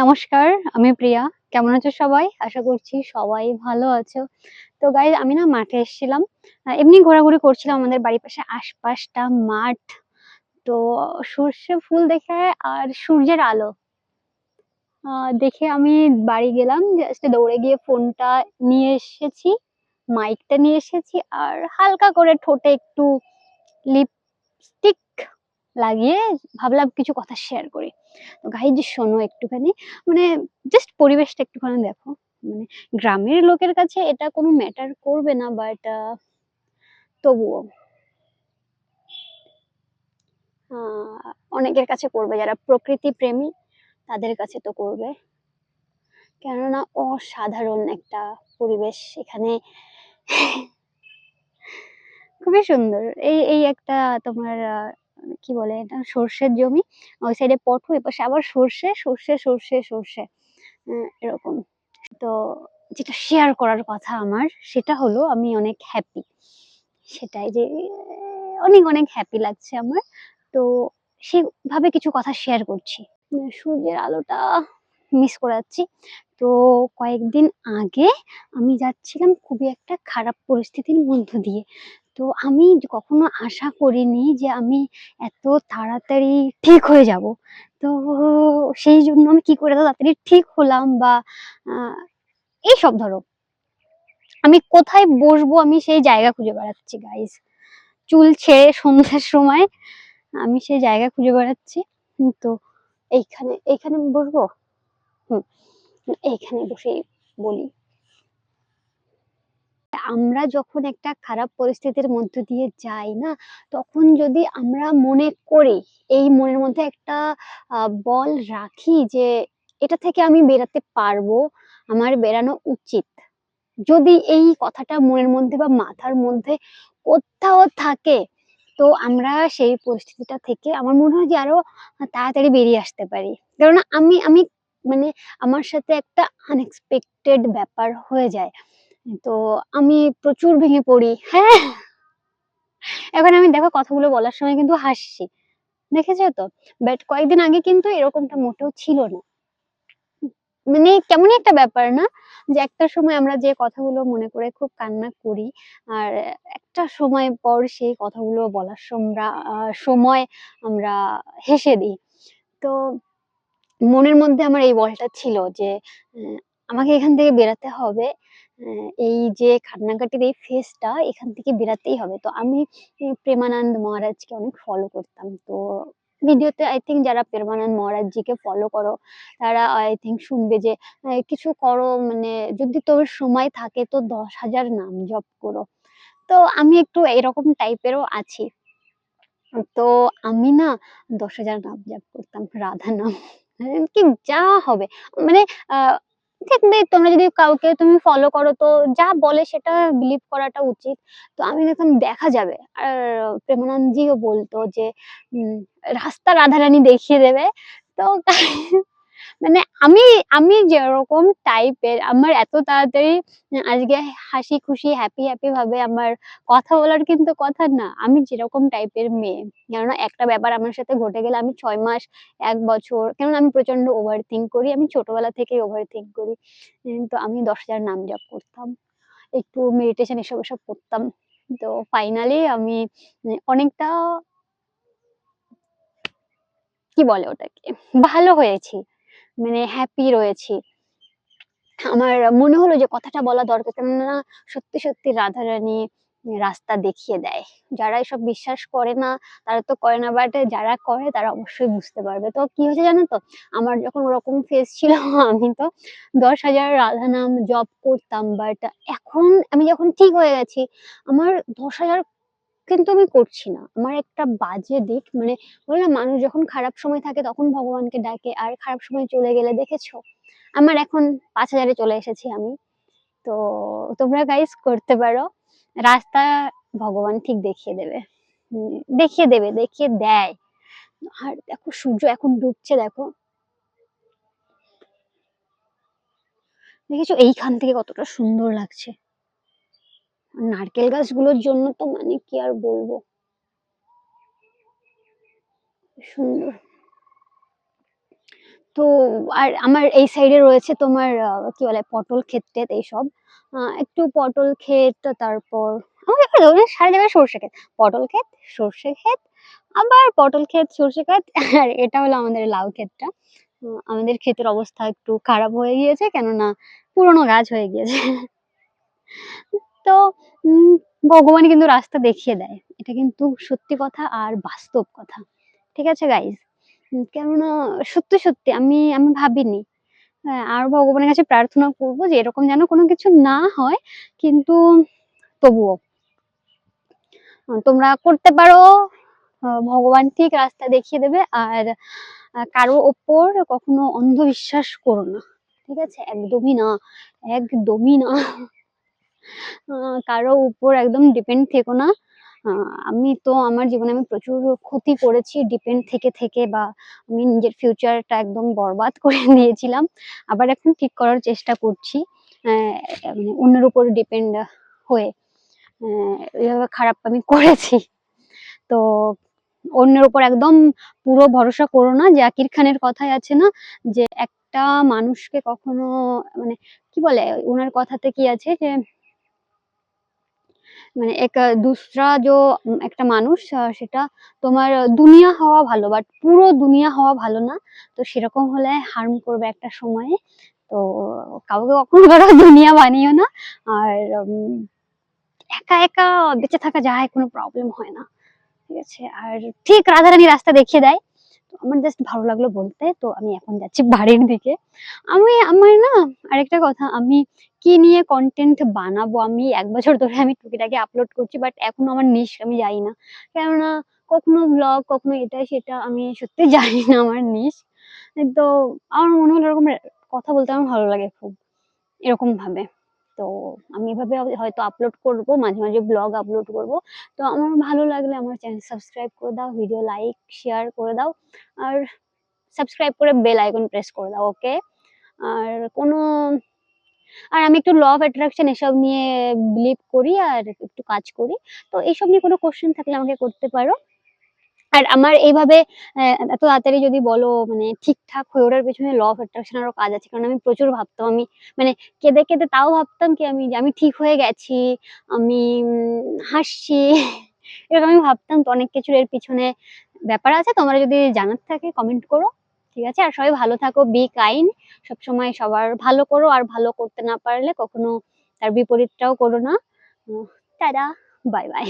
নমস্কার, আমি প্রিয়া। কেমন আছো সবাই? আশা করছি সবাই ভালো আছো। তো গাই আমি না মাঠে এসেছিলাম। এমনি ঘোরাঘুরি করছিলাম আমাদের বাড়ির পাশে আশপাশটা মাঠ। তো সর্ষে ফুল দেখে আর সূর্যের আলো। দেখে আমি বাড়ি গেলাম জাস্ট দৌড়ে গিয়ে ফোনটা নিয়ে এসেছি মাইকটা নিয়ে এসেছি, আর হালকা করে ঠোঁটে একটু লিপস্টিক লাগিয়ে ভাবলাম কিছু কথা শেয়ার করি। তো গাইজ শোনো একটুখানি মানে জাস্ট পরিবেশটা একটুখানি দেখো। মানে গ্রামের লোকের কাছে এটা কোনো ম্যাটার করবে না বাট তবুও। অনেকের কাছে করবে, যারা প্রকৃতি প্রেমী, তাদের কাছে তো করবে। কেননা অসাধারণ একটা পরিবেশ এখানে। খুবই সুন্দর। এই এই একটা তোমার কি বলে এটা? সর্ষের জমি। ওই সাইডে পটু এপাশে আবার সর্ষে সর্ষে সর্ষে সর্ষে। উম, এরকম। তো যেটা শেয়ার করার কথা আমার সেটা হলো আমি অনেক হ্যাপি সেটাই যে অনেক অনেক হ্যাপি লাগছে আমার। তো সেভাবে কিছু কথা শেয়ার করছি। সূর্যের আলোটা মিস করে যাচ্ছি তো কয়েকদিন আগে আমি যাচ্ছিলাম খুবই একটা খারাপ পরিস্থিতির মধ্য দিয়ে। তো আমি কখনো আশা করিনি যে আমি এত তাড়াতাড়ি ঠিক হয়ে যাব। তো সেই জন্য আমি কি করে তাড়াতাড়ি ঠিক হলাম বা এইসব ধরো। আমি কোথায় বসবো আমি সেই জায়গা খুঁজে বেড়াচ্ছি গাইস চুল ছেড়ে সন্ধ্যার সময় আমি সেই জায়গা খুঁজে বেড়াচ্ছি। তো এইখানে এইখানে বসবো? হুম, এইখানে বসেই বলি। আমরা যখন একটা খারাপ পরিস্থিতির মধ্য দিয়ে যাই না, তখন যদি আমরা মনে করি, এই মনের মধ্যে একটা বল রাখি যে এটা থেকে আমি বেরাতে পারব, আমার বেরানো উচিত। যদি এই কথাটা মনের মধ্যে বা মাথার মধ্যে কোথাও থাকে, তো আমরা সেই পরিস্থিতিটা থেকে আমার মনে হয় যে আরও তাড়াতাড়ি বেরিয়ে আসতে পারি। কেননা আমি আমি মানে আমার সাথে একটা আনএক্সপেক্টেড ব্যাপার হয়ে যায়। তো আমি প্রচুর ভেঙে পড়ি। হ্যাঁ। এখন আমি দেখো কথাগুলো বলার সময় কিন্তু হাসছি। দেখেছ তো? বাট কয়েকদিন আগে কিন্তু এরকমটা মোটেও ছিল না। মানে কেমনই একটা ব্যাপার না? যে একটা সময় আমরা যে কথাগুলো মনে করে খুব কান্না করি, আর একটা সময় পর সেই কথাগুলো বলার সময় আমরা হেসে দিই। তো মনের মধ্যে আমার এই বলটা ছিল যে আমাকে এখান থেকে বেরাতে হবে। এই যে কান্নাকাটির এই ফেজটা এখান থেকে বেরাতেই হবে। তো আমি প্রেমানন্দ মহারাজকে অনেক ফলো করতাম। তো ভিডিওতে আই থিঙ্ক যারা প্রেমানন্দ মহারাজজিকে ফলো করো, তারা আই থিঙ্ক শুনবে যে কিছু করো মানে যদি তোর সময় থাকে তো দশ হাজার নাম জপ করো। তো আমি একটু এরকম টাইপেরও আছি। তো আমি না দশ হাজার নাম জপ করতাম, রাধা নাম। কি যা হবে। মানে আহ দেখবে তোমরা যদি কাউকে তুমি ফলো করো, তো যা বলে সেটা বিলিভ করাটা উচিত। তো আমি দেখলাম দেখা যাবে, আর প্রেমানন্দজিও বলতো যে রাস্তা রাধারানী দেখিয়ে দেবে, তো মানে আমি আমি যেরকম টাইপের আমার এত তাড়াতাড়ি, আজকে হাসি খুশি হ্যাপি হ্যাপি ভাবে আমার কথা বলার কিন্তু কথা না। আমি যেরকম টাইপের মেয়ে, কেননা একটা ব্যাপার আমার সাথে ঘটে গেলে আমি ছয় মাস, এক বছর, কেননা আমি প্রচণ্ড ওভার থিঙ্ক করি, আমি ছোটবেলা থেকেই ওভার থিঙ্ক করি তো আমি দশ হাজার নাম জপ করতাম, একটু মেডিটেশন এসব এসব করতাম। তো ফাইনালি আমি, অনেকটা কি বলে ওটাকে? ভালো হয়েছি। মানে হ্যাপি রয়েছি। আমার মনে হলো যে কথাটা বলা দরকার, কেননা সত্যি সত্যি রাধারানী রাস্তা দেখিয়ে দেয়। যারা এসব বিশ্বাস করে না, তারা তো করে না বাট যারা করে, তারা অবশ্যই বুঝতে পারবে। তো কি হয়েছে জানো তো? আমার যখন ওরকম ফেস ছিল, আমি তো দশ হাজার রাধা নাম জপ করতাম বাট এখন আমি যখন ঠিক হয়ে গেছি, আমার দশ হাজার কিন্তু আমি করছি না। আমার একটা বাজে দিক মানে বলে না মানুষ যখন খারাপ সময় থাকে তখন ভগবানকে ডাকে, আর খারাপ সময় চলে গেলে দেখেছ? আমার এখন পাঁচ হাজারে চলে এসেছি আমি। তো তোমরা গাইস করতে পারো। রাস্তা ভগবান ঠিক দেখিয়ে দেবে। দেখিয়ে দেবে, দেখিয়ে দেয়। আর দেখো, সূর্য এখন ডুবছে, দেখো। দেখেছ? এইখান থেকে কতটা সুন্দর লাগছে। নারকেল গাছগুলোর জন্য তো মানে কি আর বলব সুন্দর তো আর আমার এই সাইডে রয়েছে তোমার কি বলে পটল ক্ষেত-টেত এইসব। একটু পটল ক্ষেত তারপর আমাদের সারা জায়গায় সরষে ক্ষেত। পটল ক্ষেত, সরষে ক্ষেত, আবার পটল ক্ষেত, সরষে ক্ষেত আর এটা হলো আমাদের লাউ ক্ষেতটা। আমাদের ক্ষেতের অবস্থা একটু খারাপ হয়ে গিয়েছে কেননা পুরনো গাছ হয়ে গিয়েছে। তো উম ভগবানই কিন্তু রাস্তা দেখিয়ে দেয়। এটা কিন্তু সত্যি কথা আর বাস্তব কথা। ঠিক আছে? উম কেননা সত্যি, সত্যি আমি আমি ভাবিনি। হ্যাঁ, আর ভগবানের কাছে প্রার্থনা করব যে এরকম যেন কোনো কিছু না হয় কিন্তু তবুও। তোমরা করতে পারো, ভগবান ঠিক রাস্তা দেখিয়ে দেবে আর কারও ওপর কখনো অন্ধবিশ্বাস করো না। ঠিক আছে? একদমই না, একদমই না। কারও উপর একদম ডিপেন্ড থেকো না। আমি তো আমার জীবনে আমি প্রচুর ক্ষতি করেছি ডিপেন্ড থেকে, থেকে বা আমি নিজের ফিউচারটা একদম বরবাদ করে দিয়েছিলাম। আবার এখন ঠিক করার চেষ্টা করছি। মানে অন্যের উপর ডিপেন্ড হয়ে। এভাবে খারাপ আমি করেছি। তো অন্যের উপর একদম পুরো ভরসা করো না। জাকির খানের কথাই আছে না যে একটা মানুষকে কখনো মানে কি বলে ওনার কথাতে কি আছে যে মানে এক, দুসরা যে একটা মানুষ সেটা তোমার দুনিয়া হওয়া ভালো বাট পুরো দুনিয়া হওয়া ভালো না। তো সেরকম হলে হার্ম করবে একটা সময়ে। তো কাউকে কখনো কারও দুনিয়া বানিও না। আর একা একা বেঁচে থাকা যায়, কোনো প্রবলেম হয় না। ঠিক আছে? আর ঠিক রাধারানী রাস্তা দেখিয়ে দেয়। আমার জাস্ট ভালো লাগল বলতে। তো আমি এখন যাচ্ছি বাড়ির দিকে। আমি, আমার না আরেকটা কথা, আমি কি নিয়ে কন্টেন্ট বানাবো আমি এক বছর ধরে আমি টুকিটাকে আপলোড করছি বাট এখনও আমার নিশ আমি জানি না। কেননা কখনো ব্লগ কখনো এটা, সেটা, আমি সত্যি জানি না আমার নিশ। তো আমার মনে হলো এরকম কথা বলতে আমার ভালো লাগে খুব। এরকম ভাবে। তো আমি এভাবে হয়তো আপলোড করব, মাঝে, মাঝে ব্লগ আপলোড করব। তো আমার ভালো লাগলে আমার চ্যানেল সাবস্ক্রাইব করে দাও, ভিডিও লাইক, শেয়ার করে দাও। আর সাবস্ক্রাইব করে বেল আইকন প্রেস করে দাও, ওকে? আর কোনো আর আমি একটু ল অফ অ্যাট্রাকশন এসব নিয়ে বিলিভ করি আর একটু কাজ করি। তো এইসব নিয়ে কোনো কোশ্চেন থাকলে আমাকে করতে পারো। আর আমার এইভাবে এত তাড়াতাড়ি যদি বলো মানে ঠিকঠাক হয়ে ওঠার পেছনে ল অফ অ্যাট্রাকশন এরও কাজ আছে। কারণ আমি প্রচুর ভাবতাম আমি মানে কেঁদে, কেঁদে তাও ভাবতাম কি আমি আমি ঠিক হয়ে গেছি, আমি হাসছি। এরকম আমি ভাবতাম তো অনেক কিছুর এর পিছনে ব্যাপার আছে। তোমরা যদি জানার থাকে কমেন্ট করো। ঠিক আছে? আর সবাই ভালো থাকো, বি কাইন্ড সবসময় সবার ভালো করো আর ভালো করতে না পারলে কখনো তার বিপরীতটাও করো না। Tata, bye, bye.